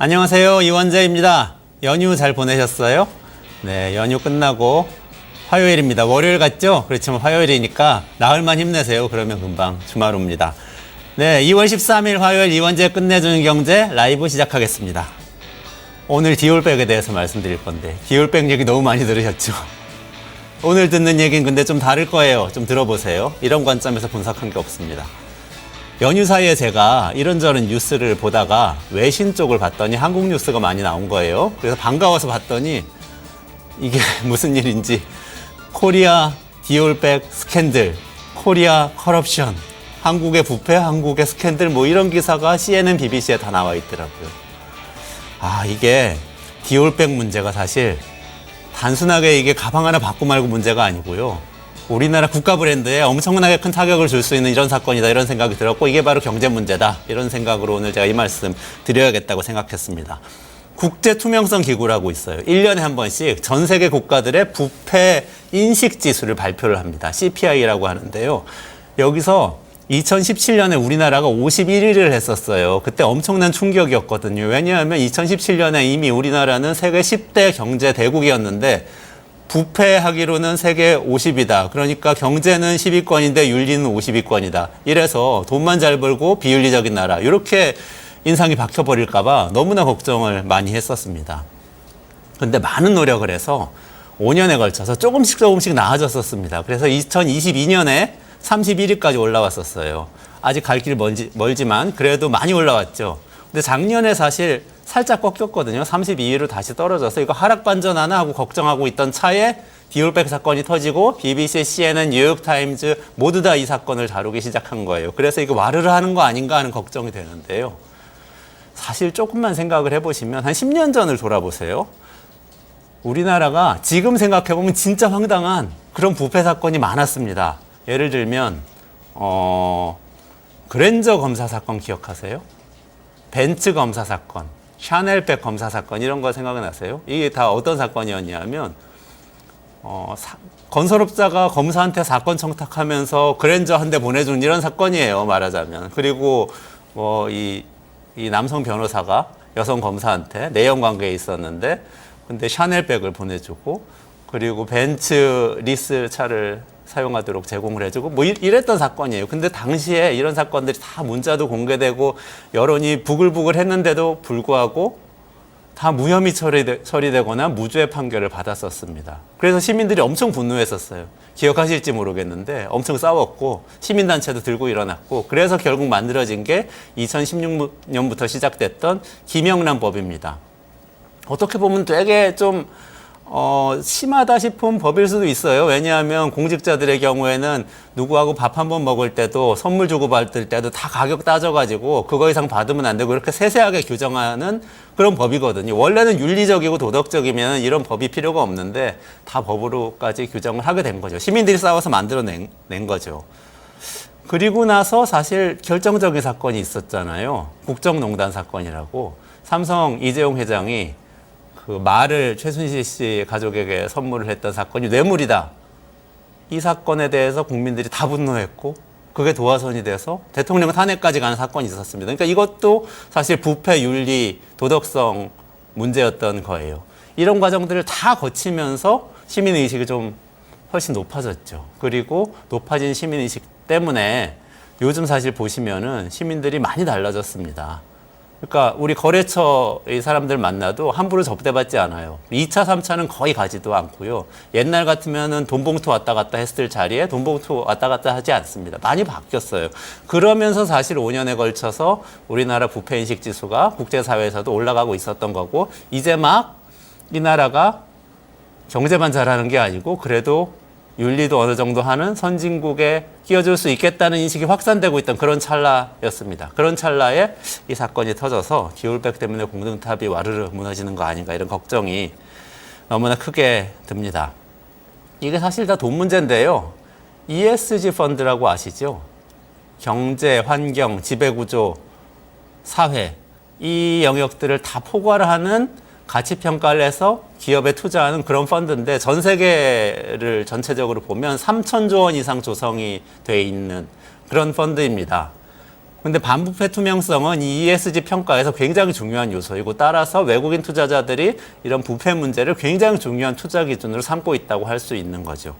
안녕하세요. 이원재입니다. 연휴 잘 보내셨어요? 네, 연휴 끝나고 화요일입니다. 월요일 같죠? 그렇지만 화요일이니까 나흘만 힘내세요. 그러면 금방 주말 옵니다. 네, 2월 13일 화요일 이원재 끝내주는 경제 라이브 시작하겠습니다. 오늘 디올백에 대해서 말씀드릴 건데 디올백 얘기 너무 많이 들으셨죠? 오늘 듣는 얘기는 근데 좀 다를 거예요. 좀 들어보세요. 이런 관점에서 분석한 게 없습니다. 연휴 사이에 제가 이런저런 뉴스를 보다가 외신 쪽을 봤더니 한국 뉴스가 많이 나온 거예요. 그래서 반가워서 봤더니 이게 무슨 일인지 코리아 디올백 스캔들, 코리아 커럽션, 한국의 부패, 한국의 스캔들 뭐 이런 기사가 CNN, BBC에 다 나와 있더라고요. 아, 이게 디올백 문제가 사실 단순하게 이게 가방 하나 받고 말고 문제가 아니고요. 우리나라 국가 브랜드에 엄청나게 큰 타격을 줄 수 있는 이런 사건이다 이런 생각이 들었고 이게 바로 경제 문제다 이런 생각으로 오늘 제가 이 말씀 드려야겠다고 생각했습니다. 국제 투명성 기구라고 있어요. 1년에 한 번씩 전 세계 국가들의 부패 인식 지수를 발표를 합니다. CPI라고 하는데요. 여기서 2017년에 우리나라가 51위를 했었어요. 그때 엄청난 충격이었거든요. 왜냐하면 2017년에 이미 우리나라는 세계 10대 경제 대국이었는데 부패하기로는 세계 50이다. 그러니까 경제는 10위권인데 윤리는 50위권이다. 이래서 돈만 잘 벌고 비윤리적인 나라. 이렇게 인상이 박혀버릴까봐 너무나 걱정을 많이 했었습니다. 근데 많은 노력을 해서 5년에 걸쳐서 조금씩 조금씩 나아졌었습니다. 그래서 2022년에 31위까지 올라왔었어요. 아직 갈 길 멀지, 멀지만 그래도 많이 올라왔죠. 근데 작년에 사실 살짝 꺾였거든요. 32위로 다시 떨어져서 이거 하락 반전 하나 하고 걱정하고 있던 차에 디올백 사건이 터지고 BBC, CNN, 뉴욕타임즈 모두 다 이 사건을 다루기 시작한 거예요. 그래서 이거 와르르 하는 거 아닌가 하는 걱정이 되는데요. 사실 조금만 생각을 해보시면 한 10년 전을 돌아보세요. 우리나라가 지금 생각해보면 진짜 황당한 그런 부패 사건이 많았습니다. 예를 들면 어, 그랜저 검사 사건 기억하세요? 벤츠 검사 사건, 샤넬백 검사 사건 이런 거 생각나세요? 이게 다 어떤 사건이었냐면 어, 사- 건설업자가 검사한테 사건 청탁하면서 그랜저 한 대 보내준 이런 사건이에요 말하자면 그리고 뭐이 이 남성 변호사가 여성 검사한테 내연 관계에 있었는데 근데 샤넬백을 보내주고 그리고 벤츠 리스 차를 사용하도록 제공을 해주고 뭐 이- 이랬던 사건이에요. 근데 당시에 이런 사건들이 다 문자도 공개되고 여론이 부글부글 했는데도 불구하고 다 무혐의 처리되, 처리되거나 무죄 판결을 받았었습니다. 그래서 시민들이 엄청 분노했었어요. 기억하실지 모르겠는데 엄청 싸웠고 시민단체도 들고 일어났고 그래서 결국 만들어진 게 2016년부터 시작됐던 김영란 법입니다. 어떻게 보면 되게 좀 어, 심하다 싶은 법일 수도 있어요. 왜냐하면 공직자들의 경우에는 누구하고 밥 한 번 먹을 때도 선물 주고 받을 때도 다 가격 따져가지고 그거 이상 받으면 안 되고 이렇게 세세하게 규정하는 그런 법이거든요. 원래는 윤리적이고 도덕적이면 이런 법이 필요가 없는데 다 법으로까지 규정을 하게 된 거죠. 시민들이 싸워서 만들어낸 낸 거죠. 그리고 나서 사실 결정적인 사건이 있었잖아요. 국정농단 사건이라고 삼성 이재용 회장이 그 말을 최순실 씨 가족에게 선물을 했던 사건이 뇌물이다. 이 사건에 대해서 국민들이 다 분노했고 그게 도화선이 돼서 대통령 탄핵까지 가는 사건이 있었습니다. 그러니까 이것도 사실 부패 윤리 도덕성 문제였던 거예요. 이런 과정들을 다 거치면서 시민 의식이 좀 훨씬 높아졌죠. 그리고 높아진 시민 의식 때문에 요즘 사실 보시면은 시민들이 많이 달라졌습니다. 그러니까 우리 거래처의 사람들 만나도 함부로 접대받지 않아요. 2차, 3차는 거의 가지도 않고요. 옛날 같으면은 돈봉투 왔다 갔다 했을 자리에 돈봉투 왔다 갔다 하지 않습니다. 많이 바뀌었어요. 그러면서 사실 5년에 걸쳐서 우리나라 부패 인식 지수가 국제사회에서도 올라가고 있었던 거고, 이제 막 이 나라가 경제만 잘하는 게 아니고 그래도 윤리도 어느 정도 하는 선진국에 끼워줄 수 있겠다는 인식이 확산되고 있던 그런 찰나였습니다. 그런 찰나에 이 사건이 터져서 디올백 때문에 공등탑이 와르르 무너지는 거 아닌가 이런 걱정이 너무나 크게 듭니다. 이게 사실 다 돈 문제인데요. ESG 펀드라고 아시죠? 경제, 환경, 지배구조, 사회 이 영역들을 다 포괄하는 가치 평가를 해서 기업에 투자하는 그런 펀드인데 전 세계를 전체적으로 보면 3천조 원 이상 조성이 돼 있는 그런 펀드입니다. 근데 반부패 투명성은 이 ESG 평가에서 굉장히 중요한 요소이고 따라서 외국인 투자자들이 이런 부패 문제를 굉장히 중요한 투자 기준으로 삼고 있다고 할 수 있는 거죠.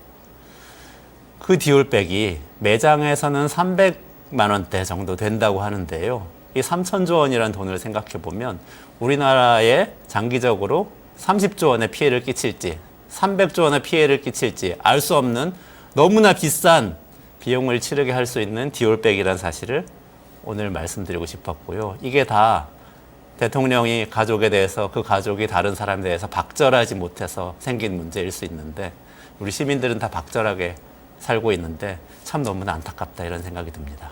그 디올백이 매장에서는 300만 원대 정도 된다고 하는데요. 이 3천조 원이라는 돈을 생각해 보면 우리나라에 장기적으로 30조 원의 피해를 끼칠지 300조 원의 피해를 끼칠지 알 수 없는 너무나 비싼 비용을 치르게 할 수 있는 디올백이라는 사실을 오늘 말씀드리고 싶었고요. 이게 다 대통령이 가족에 대해서 그 가족이 다른 사람에 대해서 박절하지 못해서 생긴 문제일 수 있는데 우리 시민들은 다 박절하게 살고 있는데 참 너무나 안타깝다 이런 생각이 듭니다.